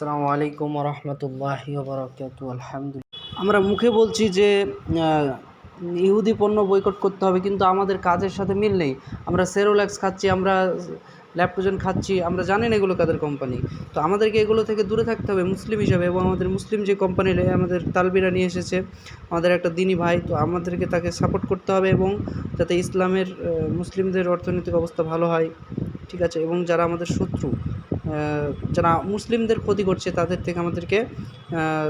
আসসালামু আলাইকুম রহমতুল্লাহ বরকাত আলহামদুলিল্লাহ। আমরা মুখে বলছি যে ইহুদি পণ্য বয়কট করতে হবে, কিন্তু আমাদের কাজের সাথে মিল নেই। আমরা সেরোল্যাক্স খাচ্ছি, আমরা ল্যাপটোজেন খাচ্ছি, আমরা জানি না এগুলো কাদের কোম্পানি। তো আমাদেরকে এগুলো থেকে দূরে থাকতে হবে, মুসলিম হিসাবে, এবং আমাদের মুসলিম যে কোম্পানি, আমাদের তালবিরা নিয়ে এসেছে, আমাদের একটা দিনী ভাই, তো আমাদেরকে তাকে সাপোর্ট করতে হবে, এবং যাতে ইসলামের মুসলিমদের অর্থনৈতিক অবস্থা ভালো হয়, ঠিক আছে, এবং যারা আমাদের শত্রু যারা মুসলিমদের ক্ষতি করছে, তাদের থেকে আমাদেরকে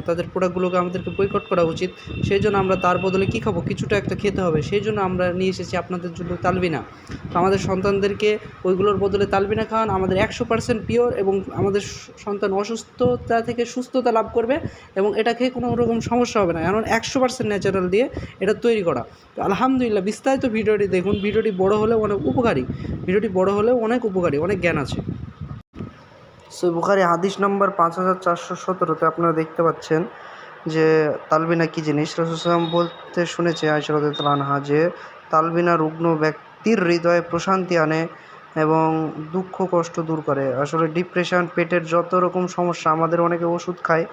তাদের প্রোডাক্টগুলোকে আমাদেরকে বয়কট করা উচিত। সেই জন্য আমরা তার বদলে কী খাব? কিছুটা একটা খেতে হবে। সেই জন্য আমরা নিয়ে এসেছি আপনাদের জন্য তালবিনা। তো আমাদের সন্তানদেরকে ওইগুলোর বদলে তালবিনা খাওয়ান। আমাদের একশো পার্সেন্ট পিওর এবং আমাদের সন্তান অসুস্থতা থেকে সুস্থতা লাভ করবে এবং এটা খেয়ে কোনো রকম সমস্যা হবে না। কারণ একশো পার্সেন্ট ন্যাচারাল দিয়ে এটা তৈরি করা। তো আলহামদুলিল্লাহ, বিস্তারিত ভিডিওটি দেখুন। ভিডিওটি বড় হলেও অনেক উপকারী। ভিডিওটি বড় হলেও অনেক উপকারী, অনেক জ্ঞান আছে। সো বুখারি, হাদিস নম্বর পাঁচ হাজার চারশো সতেরোতে আপনারা দেখতে পাচ্ছেন যে তালবিনা কী জিনিস? রসুলাম বলতে শুনেছে আয়সরদুল আনহা যে তালবিনা রুগ্ন ব্যক্তির হৃদয়ে প্রশান্তি আনে এবং দুঃখ, কষ্ট দূর করে। আসলে ডিপ্রেশন পেটের যত রকম সমস্যা, আমাদের অনেকে ওষুধ খায়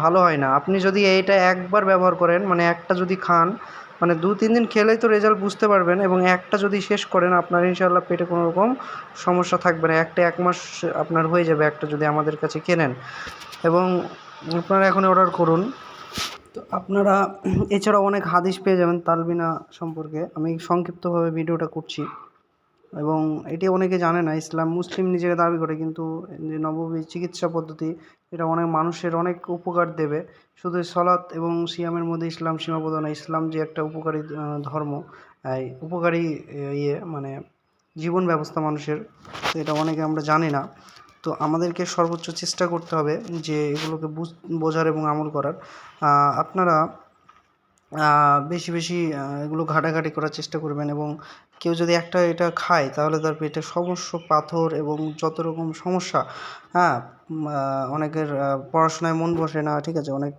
ভালো হয় না। আপনি যদি এইটা একবার ব্যবহার করেন মানে একটা যদি খান মানে দু, তিন দিন খেলেই তো রেজাল্ট বুঝতে পারবেন এবং একটা যদি শেষ করেন, আপনার ইনশাল্লাহ পেটে কোনো রকম সমস্যা থাকবে না। একটা এক মাস আপনার হয়ে যাবে একটা যদি আমাদের কাছে কেনেন। এবং আপনারা এখন অর্ডার করুন। তো আপনারা এছাড়াও অনেক হাদিস পেয়ে যাবেন তালবিনা সম্পর্কে। আমি সংক্ষিপ্তভাবে ভিডিওটা করছি। এবং এটি অনেকে জানে না, ইসলাম মুসলিম নিজেকে দাবি করে, কিন্তু যে নববী চিকিৎসা পদ্ধতি, এটা অনেক মানুষের অনেক উপকার দেবে। শুধু সলাৎ এবং সিয়ামের মধ্যে ইসলাম সীমাবদ্ধ না, ইসলাম যে একটা উপকারী ধর্ম উপকারী ইয়ে মানে জীবন ব্যবস্থা মানুষের, তো এটা অনেকে আমরা জানি না। তো আমাদেরকে সর্বোচ্চ চেষ্টা করতে হবে যে এগুলোকে বুঝ, বোঝার এবং আমল করার। আপনারা বেশি বেশি এগুলো ঘাটাঘাটি করার চেষ্টা করবেন এবং কেউ যদি একটা এটা খায়, তাহলে তার পেটে সমস্ত পাথর এবং যত রকম সমস্যা হ্যাঁ অনেকের পড়াশোনায় মন বসে না, ঠিক আছে, অনেক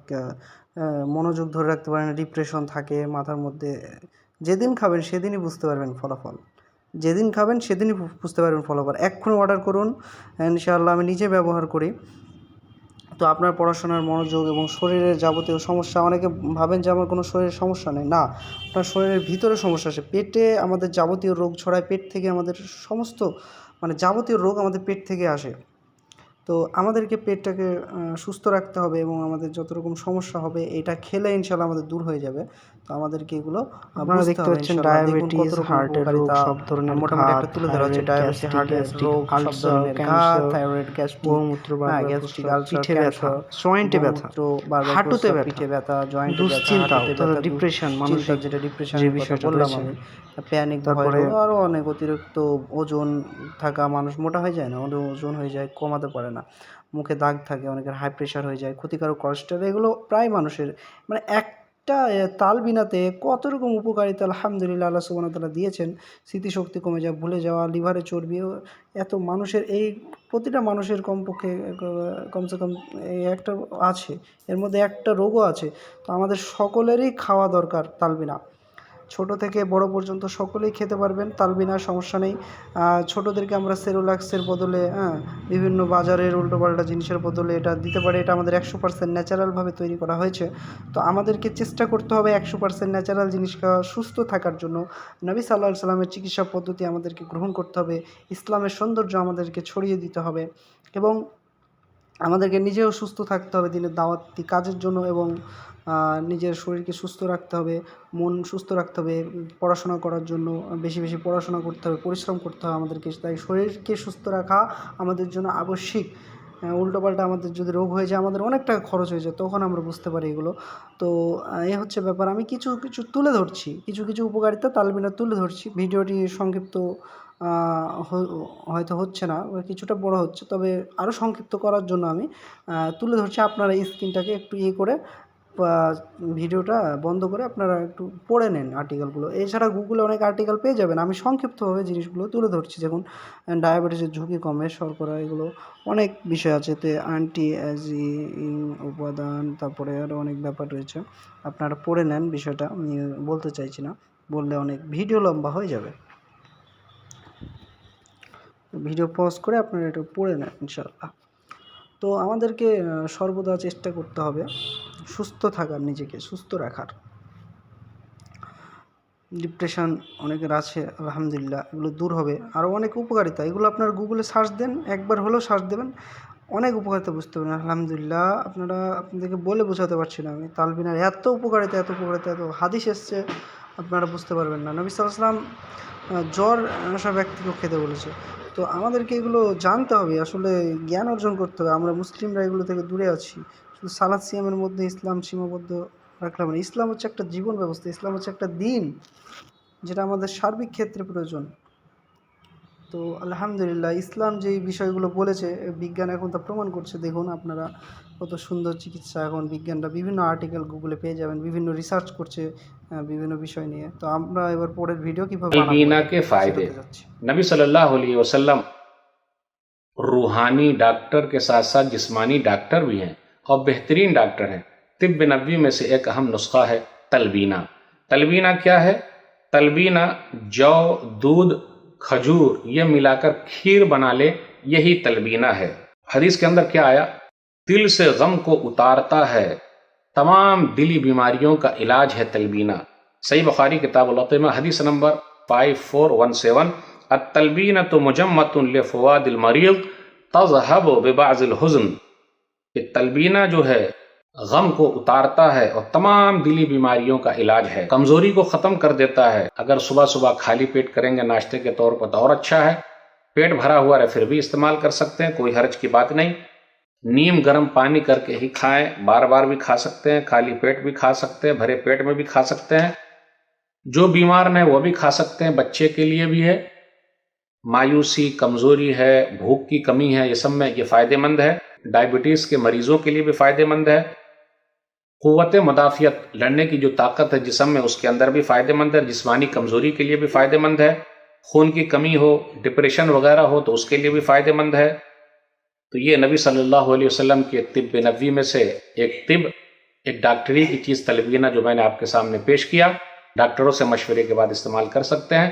মনোযোগ ধরে রাখতে পারে না ডিপ্রেশন থাকে মাথার মধ্যে, যেদিন খাবেন সেদিনই বুঝতে পারবেন ফলাফল। যেদিন খাবেন সেদিনই বুঝতে পারবেন ফলাফল। এক্ষুনি অর্ডার করুন, ইনশাআল্লাহ আমি নিজে ব্যবহার করি। তো আপনার পড়াশোনার মনোযোগ এবং শরীরের যাবতীয় সমস্যা, অনেকে ভাবেন যে আমার কোনো শরীরের সমস্যা নেই। না, আপনার শরীরের ভিতরে সমস্যা আছে। পেটে আমাদের যাবতীয় রোগ ছড়ায়, পেট থেকে আমাদের সমস্ত মানে যাবতীয় রোগ আমাদের পেট থেকে আসে। তো আমাদেরকে পেটটাকে সুস্থ রাখতে হবে এবং আমাদের যত রকম সমস্যা হবে, এটা খেলে ইনশাল্লাহ আমাদের দূর হয়ে যাবে। তো আমাদেরকে এগুলো আপনারা দেখতে পাচ্ছেন ডায়াবেটিস, হার্টের রোগ, সব ধরনের মোটামুটি একটা তুলে ধরা হচ্ছে ডায়াবেটিস হার্টের রোগ আলসার, ক্যান্সার, থাইরয়েড গ্যাস্ট্রিক হ্যাঁ গ্যাস্ট্রিক আলসার পিঠে ব্যথা জয়েন্টে ব্যথা, হাঁটুতে ব্যথা, পিঠে ব্যথা জয়েন্টে দুশ্চিন্তা, অর্থাৎ ডিপ্রেশন, মানুষের যেটা ডিপ্রেশন যে বিষয়টা বললাম আমি প্যানিক তারপরে- আরও অনেক অতিরিক্ত ওজন থাকা মানুষ মোটা হয়ে যায় না ওজন হয়ে যায় কমাতে পারে না। মুখে দাগ থাকে অনেকের হাই প্রেশার হয়ে যায় ক্ষতিকারক কোলেস্টেরল এগুলো প্রায় মানুষের মানে একটা তাল তালবিনাতে কত রকম উপকারিতা আলহামদুলিল্লাহ আল্লাহ সুবান তালা দিয়েছেন। স্মৃতিশক্তি কমে যাওয়া, ভুলে যাওয়া, লিভারে চর্বি এত মানুষের, এই প্রতিটা মানুষের কমপক্ষে কমসে কম একটা আছে, এর মধ্যে একটা রোগও আছে। তো আমাদের সকলেরই খাওয়া দরকার তালবিনা ছোট থেকে বড় পর্যন্ত সকলেই খেতে পারবেন তালবিনা সমস্যা নেই। ছোটোদেরকে আমরা সেরোলাক্সের বদলে হ্যাঁ বিভিন্ন বাজারের উল্টোপাল্টা জিনিসের বদলে এটা দিতে পারে। এটা আমাদের একশো পার্সেন্ট ন্যাচারালভাবে তৈরি করা হয়েছে। তো আমাদেরকে চেষ্টা করতে হবে একশো পার্সেন্ট ন্যাচারাল জিনিস সুস্থ থাকার জন্য। নবী সাল্লাহ সাল্লামের চিকিৎসা পদ্ধতি আমাদেরকে গ্রহণ করতে হবে। ইসলামের সৌন্দর্য আমাদেরকে ছড়িয়ে দিতে হবে। এবং আমাদেরকে নিজেও সুস্থ থাকতে হবে দিনের দাওয়াতি কাজের জন্য এবং নিজের শরীরকে সুস্থ রাখতে হবে, মন সুস্থ রাখতে হবে, পড়াশোনা করার জন্য বেশি বেশি পড়াশোনা করতে হবে, পরিশ্রম করতে হবে আমাদেরকে। তাই শরীরকে সুস্থ রাখা আমাদের জন্য আবশ্যিক। উল্টোপাল্টা আমাদের যদি রোগ হয়ে যায়, আমাদের অনেক টাকা খরচ হয়ে যায়, তখন আমরা বুঝতে পারি এগুলো। তো এ হচ্ছে ব্যাপার। আমি কিছু কিছু তুলে ধরছি, কিছু কিছু উপকারিতা তালবিনা তুলে ধরছি। ভিডিওটি সংক্ষিপ্ত হয়তো হচ্ছে না কিছুটা বড় হচ্ছে, তবে আরও সংক্ষিপ্ত করার জন্য আমি তুলে ধরছি। আপনারা স্ক্রিনটাকে একটু ইয়ে করে ভিডিওটা বন্ধ করে আপনারা একটু পড়ে নেন আর্টিকেলগুলো এছাড়া গুগলে অনেক আর্টিকেল পেয়ে যাবেন। আমি সংক্ষিপ্তভাবে জিনিসগুলো তুলে ধরছি। যেমন ডায়াবেটিসের ঝুঁকি কমে, শর্করা, এগুলো অনেক বিষয় আছে। এতে অ্যান্টি অ্যাজিং উপাদান, তারপরে আরও অনেক ব্যাপার রয়েছে। আপনারা পড়ে নেন বিষয়টা। আমি বলতে চাইছি না। বললে অনেক ভিডিও লম্বা হয়ে যাবে। ভিডিও পজ করে আপনারা একটু পড়ে নেন ইনশাল্লাহ তো আমাদেরকে সর্বদা চেষ্টা করতে হবে। সুস্থ থাকার, নিজেকে সুস্থ রাখার। ডিপ্রেশন অনেকের আছে, আলহামদুলিল্লাহ, এগুলো দূর হবে। আরও অনেক উপকারিতা, এগুলো আপনার গুগলে সার্চ দেন, একবার হলেও সার্চ দেবেন। অনেক উপকারিতা বুঝতে পারবেন। আলহামদুলিল্লাহ, আপনারা আপনাদেরকে বলে বোঝাতে পারছি না, আমি তালবিনার এত উপকারিতা এত উপকারিতা, এত হাদিস এসছে, আপনারা বুঝতে পারবেন না। নবী সাল্লাম জ্বর আসা ব্যক্তিকে খেতে বলেছে। তো আমাদেরকে এগুলো জানতে হবে, আসলে জ্ঞান অর্জন করতে হবে। আমরা মুসলিমরা এগুলো থেকে দূরে আছি। শুধু সালাদ সিয়ামের মধ্যে ইসলাম সীমাবদ্ধ রাখলাম না ইসলাম হচ্ছে একটা জীবন ব্যবস্থা ইসলাম হচ্ছে একটা দিন যেটা আমাদের সার্বিক ক্ষেত্রে প্রয়োজন তো আলহামদুলিল্লাহ ইসলাম যেই বিষয়গুলো বলেছে বিজ্ঞান এখন তা প্রমাণ করছে দেখুন আপনারা কত সুন্দর চিকিৎসা এখন বিজ্ঞানরা বিভিন্ন আর্টিকেল গুগলে পেয়ে যাবেন বিভিন্ন রিসার্চ করছে আহ, বিভিন্ন বিষয় নিয়ে তো আমরা এবার পরের ভিডিও কিভাবে বানাবো बीना के সেটা फायदे দেখতে যাচ্ছি। नबी सल्लल्लाहु अलैहि वसल्लम रूहानी डॉक्टर के साथ साथ जिस्मानी डॉक्टर भी हैं اور بہترین ڈاکٹر ہے طب نبی میں سے ایک اہم نسخہ ہے تلبینہ۔ تلبینہ کیا ہے؟ تلبینہ جو، دودھ، کھجور، یہ ملا کر کھیر بنا لے، یہی تلبینہ ہے۔ حدیث کے اندر کیا آیا؟ دل سے غم کو اتارتا ہے۔ تمام دلی بیماریوں کا علاج ہے تلبینہ۔ صحیح بخاری کتاب القمہ حدیث نمبر 5417 التلبینہ تو مجمت لفواد المریض تذهب ببعض الحزن۔ کہ تلبینہ جو ہے غم کو اتارتا ہے اور تمام دلی بیماریوں کا علاج ہے، کمزوری کو ختم کر دیتا ہے۔ اگر صبح صبح خالی پیٹ کریں گے، ناشتے کے طور پر تو اور اچھا ہے۔ پیٹ بھرا ہوا رہے، پھر بھی استعمال کر سکتے ہیں، کوئی حرج کی بات نہیں۔ نیم گرم پانی کر کے ہی کھائیں، بار بار بھی کھا سکتے ہیں، خالی پیٹ بھی کھا سکتے ہیں، بھرے پیٹ میں بھی کھا سکتے ہیں۔ جو بیمار ہیں، وہ بھی کھا سکتے ہیں، بچے کے لیے بھی ہے۔ مایوسی، کمزوری ہے، بھوک کی کمی ہے، یہ سب میں یہ فائدہ مند ہے۔ ڈائبٹیز کے مریضوں کے لیے بھی فائدہ مند ہے۔ قوت مدافعت لڑنے کی جو طاقت ہے جسم میں، اس کے اندر بھی فائدہ مند ہے۔ جسمانی کمزوری کے لیے بھی فائدہ مند ہے۔ خون کی کمی ہو، ڈپریشن وغیرہ ہو، تو اس کے لیے بھی فائدہ مند ہے۔ تو یہ نبی صلی اللہ علیہ وسلم کے طب نبوی میں سے ایک طب، ایک ڈاکٹری کی چیز تلبینہ جو میں نے آپ کے سامنے پیش کیا۔ ڈاکٹروں سے مشورے کے بعد استعمال کر سکتے ہیں۔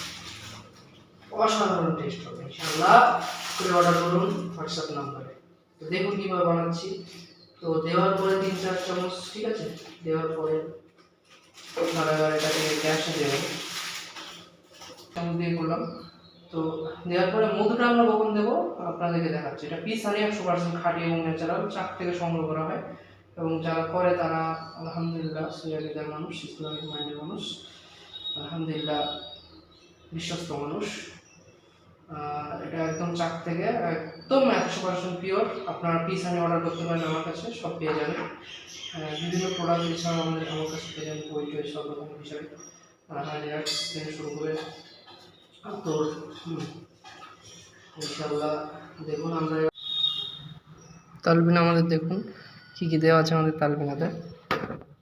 অসাধারণ টেস্ট হবে, ইনশাআল্লাহ। করে অর্ডার করুন হোয়াটসঅ্যাপ নাম্বারে তো দেখুন কীভাবে বানাচ্ছি। তো দেওয়ার পরে তিন চার চামচ, ঠিক আছে? দেওয়ার পরে আপনারা এটাকে গ্যাসে দেবেন। চামচ দিয়ে করলাম। তো দেওয়ার পরে মধুটা আমরা কখন দেবো? আপনাদেরকে দেখাচ্ছি। এটা পিস হারি একশো পার্সেন্ট খাঁটি এবং ন্যাচারাল চাক থেকে সংগ্রহ করা হয়। এবং যারা করে তারা আলহামদুলিল্লাহ সিরিয়ালিদার মানুষ, ইসলামিক মাইন্ডের মানুষ, আলহামদুলিল্লাহ বিশ্বস্ত মানুষ। এটা একদম চাক থেকে একদম একশো পার্সেন্ট পিওর আপনারা পিস আমি অর্ডার করতে পারেন আমার কাছে, সব পেয়ে যাবেন। বিভিন্ন প্রোডাক্ট এছাড়াও আমাদের আমার কাছে পেয়ে যাবেন বই টই সব রকম বিষয় থেকে শুরু করে তোর ইনশাল্লাহ দেখুন, আমরা তালবিনা আমাদের দেখুন, কী কী দেওয়া আছে আমাদের তালবিনাতে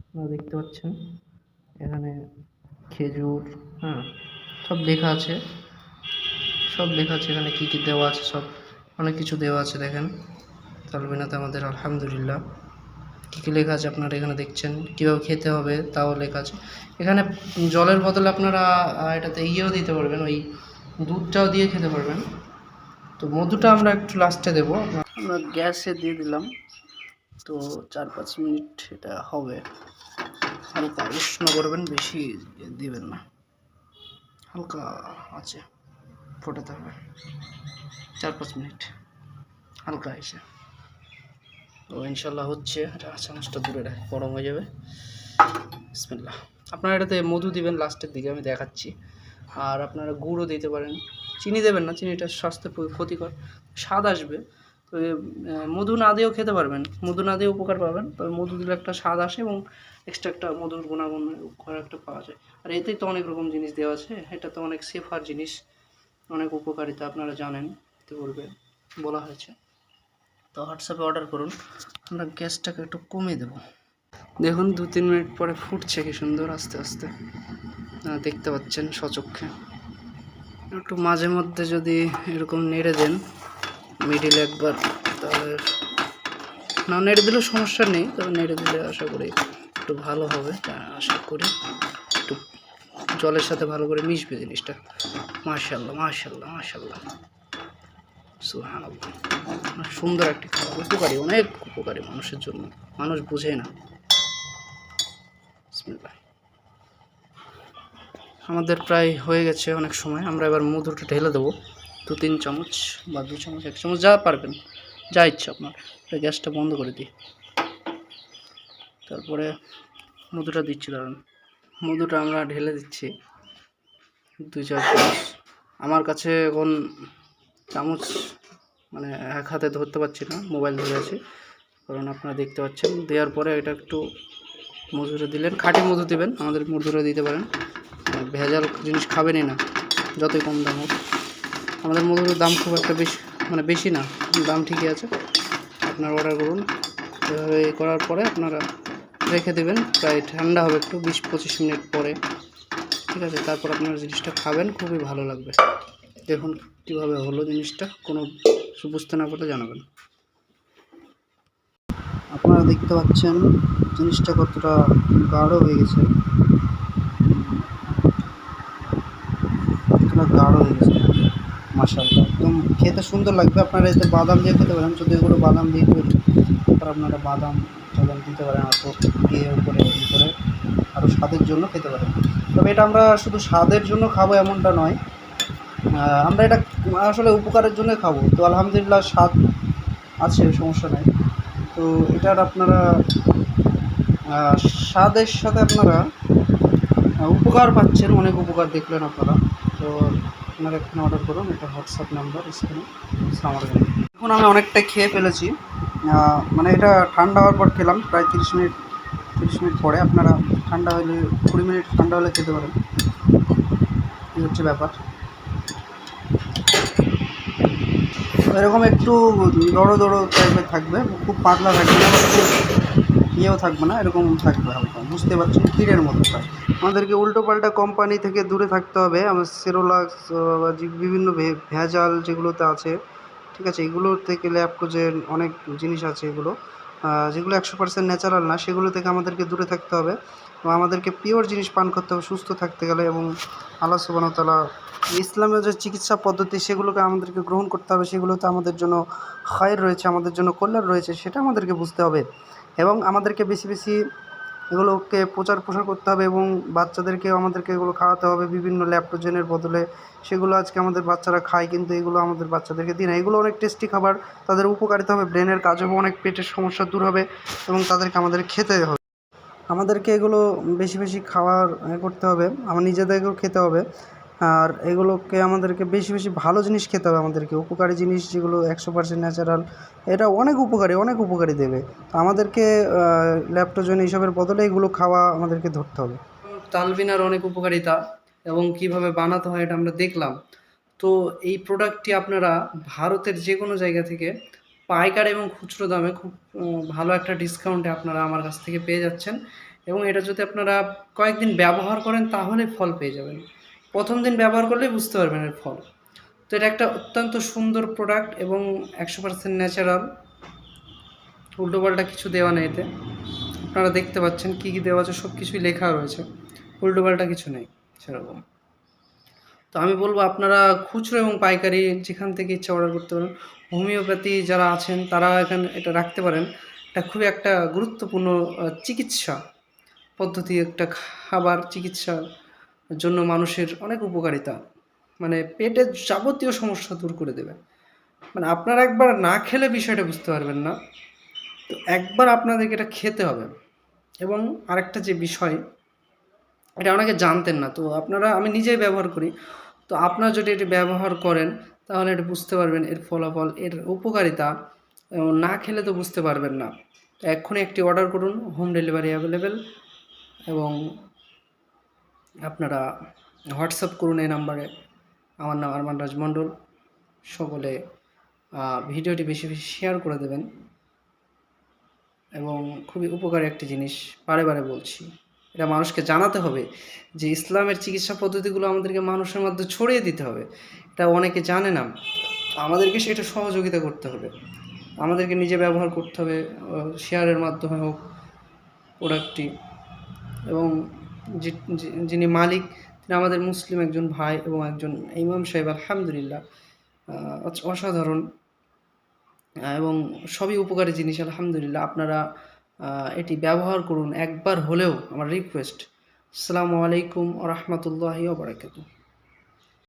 আপনারা দেখতে পাচ্ছেন, এখানে খেজুর হ্যাঁ সব লেখা আছে। সব লেখা আছে, এখানে কী কী দেওয়া আছে সব, অনেক কিছু দেওয়া আছে, দেখেন। তালবিনাতে আমাদের আলহামদুলিল্লাহ। কী কী লেখা আছে আপনারা এখানে দেখছেন, কীভাবে খেতে হবে তাও লেখা আছে। এখানে জলের বদলে আপনারা এটাতে ইয়েও দিতে পারবেন, ওই দুধটাও দিয়ে খেতে পারবেন। তো মধুটা আমরা একটু লাস্টে দেবো। আমরা গ্যাসে দিয়ে দিলাম, তো চার পাঁচ মিনিট এটা হবে। হালকা উষ্ণ করবেন, বেশি দিবেন না। হালকা আছে। ফোটাতে হবে। চার পাঁচ মিনিট। হালকা এসে তো ইনশাল্লাহ হচ্ছে চামচটা দূরে রাখ, গরম হয়ে যাবে। বিসমিল্লাহ। আপনারা এটাতে মধু দিবেন লাস্টের দিকে, আমি দেখাচ্ছি। আর আপনারা গুঁড়ও দিতে পারেন। চিনি দেবেন না, চিনিটা স্বাস্থ্যের ক্ষতিকর। স্বাদ আসবে। তো মধু না দিয়েও খেতে পারবেন। মধু না দিয়ে উপকার পাবেন। তবে মধু দিলে একটা স্বাদ আসে এবং এক্সট্রা একটা মধুর গুণাগুণ ঘরে একটা পাওয়া যায়। আর এতেই তো অনেক রকম জিনিস দেওয়া আছে। এটা তো অনেক সেফার জিনিস। অনেক উপকারিতা আপনারা জানেন বলবে, বলা হয়েছে। তো হোয়াটসঅ্যাপে অর্ডার করুন, আমরা গ্যাসটাকে একটু কমিয়ে দেবো। দেখুন, দু তিন মিনিট পরে ফুটছে কি সুন্দর আস্তে আস্তে। দেখতে পাচ্ছেন সচক্ষে। একটু মাঝে মধ্যে যদি এরকম নেড়ে দেন, মিডিল একবার, তাহলে না, নেড়ে দিলেও সমস্যা নেই, তবে নেড়ে দিলে আশা করি একটু ভালো হবে, আশা করি। একটু জলের সাথে ভালো করে মিশবে জিনিসটা। মাশাল্লাহ মাশাল্লাহ সুবহানাল্লাহ। অনেক সুন্দর একটি খাবার। উপকারী, অনেক উপকারী মানুষের জন্য। মানুষ বুঝে না। আমাদের প্রায় হয়ে গেছে অনেক সময়। আমরা এবার মধুটা ঢেলে দেবো। দু তিন চামচ বা দু চামচ, এক চামচ, যা পারবেন। যা ইচ্ছা আপনার। গ্যাসটা বন্ধ করে দিই। তারপরে মধুটা দিচ্ছি দাঁড়ান মধুটা আমরা ঢেলে দিচ্ছি। দুই চার চামচ। আমার কাছে এখন চামচ মানে এক হাতে ধরতে পারছি না, মোবাইল ধরে আছি। কারণ আপনারা দেখতে পাচ্ছেন, দেওয়ার পরে এটা একটু মধুরে দিলেন। খাঁটি মধু দেবেন, আমাদের মধুরে দিতে পারেন। ভেজাল জিনিস খাবেনই না, যতই কম দাম হোক। আমাদের মধুরের দাম খুব একটা বেশি মানে বেশি না, দাম ঠিকই আছে। আপনারা অর্ডার করুন। এভাবে করার পরে আপনারা রেখে দেবেন, প্রায় ঠান্ডা হবে একটু, বিশ পঁচিশ মিনিট পরে। ঠিক আছে, তারপর আপনারা জিনিসটা খাবেন, খুবই ভালো লাগবে। দেখুন কীভাবে হলো জিনিসটা, কোনো বুঝতে না পারলে জানাবেন। আপনারা দেখতে পাচ্ছেন জিনিসটা কতটা গাঢ় হয়ে গেছে। কতটা গাঢ় হয়ে গেছে। মাসাল্লাহ একদম খেতে সুন্দর লাগবে। আপনারা এতে বাদাম দিয়ে খেতে পারেন, যদি এগুলো বাদাম দিয়ে আপনারা বাদাম টাদাম দিতে পারেন, আর দিয়ে উপরে ই করে আরও স্বাদের জন্য খেতে পারেন। তবে এটা আমরা শুধু স্বাদের জন্য খাব এমনটা নয়। আমরা এটা আসলে উপকারের জন্য খাব। তো আলহামদুলিল্লাহ স্বাদ আছে, সমস্যা নেই। তো এটার আপনারা স্বাদের সাথে আপনারা উপকার পাচ্ছেন, অনেক উপকার দেখলেন আপনারা। তো আপনারা এখানে অর্ডার করুন, এটা হোয়াটসঅ্যাপ নাম্বার স্ক্রিনে এখন আমি অনেকটা খেয়ে ফেলেছি। মানে এটা ঠান্ডা হওয়ার পর খেলাম, প্রায় তিরিশ মিনিট তিরিশ মিনিট পরে আপনারা ঠান্ডা হলে, কুড়ি মিনিট ঠান্ডা হলে খেতে পারেন। এই হচ্ছে ব্যাপার। এরকম একটু দড়ো দড়ো টাইপের থাকবে, খুব পাতলা থাকবে না ইয়েও থাকবে না, এরকম থাকবে হালকা, বুঝতে পারছেন? ক্ষীরের মতো প্রায়। আমাদেরকে উল্টো পাল্টা কোম্পানি থেকে দূরে থাকতে হবে, আমার সেরোলাক্স বা বিভিন্ন ভেজাল যেগুলোতে আছে ঠিক আছে এগুলো থেকে ল্যাপটোজের অনেক জিনিস আছে এগুলো যেগুলো একশো পার্সেন্ট ন্যাচারাল না, সেগুলো থেকে আমাদেরকে দূরে থাকতে হবে এবং আমাদেরকে পিওর জিনিস পান করতে হবে, সুস্থ থাকতে গেলে এবং আল্লাহ সুবাহতালা ইসলামের যে চিকিৎসা পদ্ধতি, সেগুলোকে আমাদেরকে গ্রহণ করতে হবে, সেগুলোতে আমাদের জন্য খায়ের রয়েছে, আমাদের জন্য কল্যাণ রয়েছে, সেটা আমাদেরকে বুঝতে হবে এবং আমাদেরকে বেশি বেশি এগুলোকে প্রচার প্রসার করতে হবে এবং বাচ্চাদেরকেও আমাদেরকে এগুলো খাওয়াতে হবে বিভিন্ন ল্যাপটোজেনের বদলে। সেগুলো আজকে আমাদের বাচ্চারা খায় কিন্তু এগুলো আমাদের বাচ্চাদেরকে দিই না। এগুলো অনেক টেস্টি খাবার, তাদের উপকারিতা হবে, ব্রেনের কাজ হবে, অনেক পেটের সমস্যা দূর হবে এবং তাদেরকে আমাদের খেতে হবে। আমাদেরকে এগুলো বেশি বেশি খাওয়ার করতে হবে, আমার নিজেদেরকেও খেতে হবে। আর এগুলোকে আমাদেরকে বেশি বেশি ভালো জিনিস খেতে হবে আমাদেরকে। উপকারী জিনিস যেগুলো একশো পার্সেন্ট ন্যাচারাল এটা অনেক উপকারী অনেক উপকারী দেবে। আমাদেরকে ল্যাপটোজেন এইসবের বদলে এগুলো খাওয়া আমাদেরকে ধরতে হবে। তালবিনার অনেক উপকারিতা এবং কীভাবে বানাতে হয় এটা আমরা দেখলাম। তো এই প্রোডাক্টটি আপনারা ভারতের যে কোনো জায়গা থেকে পাইকার এবং খুচরো দামে খুব ভালো একটা ডিসকাউন্টে আপনারা আমার কাছ থেকে পেয়ে যাচ্ছেন। এবং এটা যদি আপনারা কয়েকদিন ব্যবহার করেন তাহলে ফল পেয়ে যাবেন। প্রথম দিন ব্যবহার করলেই বুঝতে পারবেন এর ফল। তো এটা একটা অত্যন্ত সুন্দর প্রোডাক্ট এবং একশো পার্সেন্ট ন্যাচারাল উল্টোপাল্টা কিছু দেওয়া নেই এতে। আপনারা দেখতে পাচ্ছেন কী কী দেওয়া আছে সব কিছুই লেখা রয়েছে। উল্টোপাল্টা কিছু নেই সেরকম। তো আমি বলব আপনারা খুচরো এবং পাইকারি যেখান থেকে ইচ্ছা অর্ডার করতে পারেন। হোমিওপ্যাথি যারা আছেন, তারা এখানে এটা রাখতে পারেন। এটা খুবই একটা গুরুত্বপূর্ণ চিকিৎসা পদ্ধতি, একটা খাবার চিকিৎসার জন্য মানুষের অনেক উপকারিতা। মানে পেটের যাবতীয় সমস্যা দূর করে দেবে। মানে আপনারা একবার না খেলে বিষয়টা বুঝতে পারবেন না। তো একবার আপনাদেরকে এটা খেতে হবে। এবং আরেকটা যে বিষয়, এটা অনেকে জানতেন না। তো আপনারা, আমি নিজেই ব্যবহার করি। তো আপনারা যদি এটি ব্যবহার করেন, তাহলে এটা বুঝতে পারবেন এর ফলাফল, এর উপকারিতা। এবং না খেলে তো বুঝতে পারবেন না। এক্ষুনি একটি অর্ডার করুন, হোম ডেলিভারি অ্যাভেলেবেল। এবং আপনারা হোয়াটসঅ্যাপ করুন এই নাম্বারে। আমার নাম আরমান রাজমণ্ডল সকলে ভিডিওটি বেশি বেশি শেয়ার করে দেবেন। এবং খুবই উপকারী একটি জিনিস, বারে বারে বলছি। এটা মানুষকে জানাতে হবে যে ইসলামের চিকিৎসা পদ্ধতিগুলো আমাদেরকে মানুষের মধ্যে ছড়িয়ে দিতে হবে। এটা অনেকে জানে না। আমাদেরকে সেটা সহযোগিতা করতে হবে। আমাদেরকে নিজে ব্যবহার করতে হবে শেয়ারের মাধ্যমে হোক প্রোডাক্টটি এবং যিনি মালিক, তিনি আমাদের মুসলিম একজন ভাই এবং একজন ইমাম সাহেব, আলহামদুলিল্লাহ। অসাধারণ। এবং সবই উপকারী জিনিস, আলহামদুলিল্লাহ। আপনারা এটি ব্যবহার করুন। একবার হলেও আমার রিকোয়েস্ট আসসালামু আলাইকুম রহমতুল্লাহি ওবরাকাতুহ